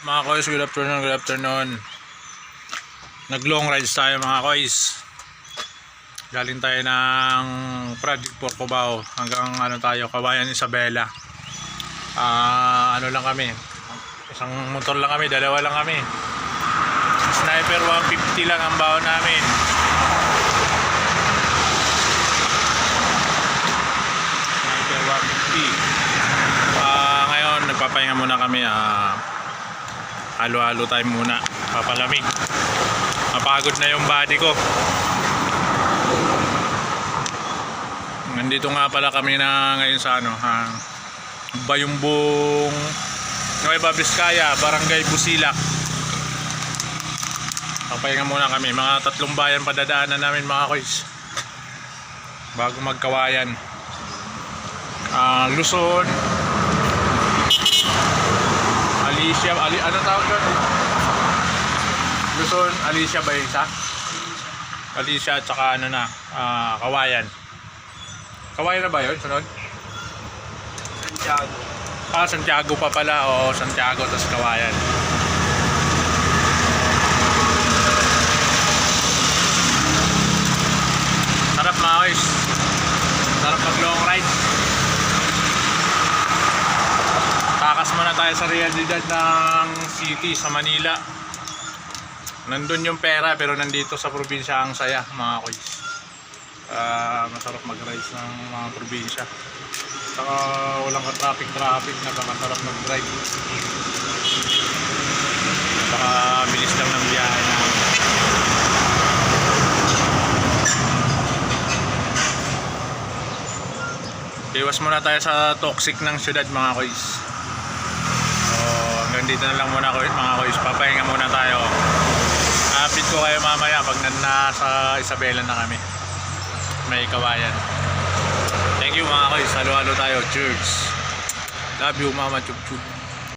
Mga koys, good afternoon, good afternoon. Nag long rides tayo mga koys. Galing tayo ng Project Porcobao hanggang ano tayo, Kawayan Isabela. Ah, ano lang kami. Isang motor lang kami, dalawa lang kami. Sniper 150 lang ang baon namin. Sniper 150. Ah, ngayon nagpapahinga muna kami ah halo-halo tayo muna. Papalamig. Mapagod na yung body ko. Nandito nga pala kami na ngayon sa ano ha, Bayumbong Nueva Vizcaya Barangay Busilak papahinga muna kami. Mga tatlong bayan padadaanan namin mga koys. Bago magkawayan. Ah, Luzon Alicia, Ali, ano tawag doon? Luzon, Alicia ba isa? Alicia at saka ano na, ah, Kawayan. Kawayan na ba yun? Sunod? Santiago. Ah, Santiago pa pala. Oo, Santiago, tapos Kawayan. Takas muna tayo sa realidad ng city sa Manila. Nandun yung pera pero nandito sa probinsya ang saya mga koys. Ah, masarap mag-ride ng mga probinsya. Saka walang ka-traffic traffic, napakasarap mag-drive. Saka bilis lang ng biyahe na. Iwas muna tayo sa toxic ng syudad mga koys. So, hanggang dito na lang muna ko mga koys. Papahinga muna tayo. Update ko kayo mamaya pag nasa Isabela na kami. May kawayan. Thank you mga koys. Halo-halo tayo. Cheers. Love you mama. Chup.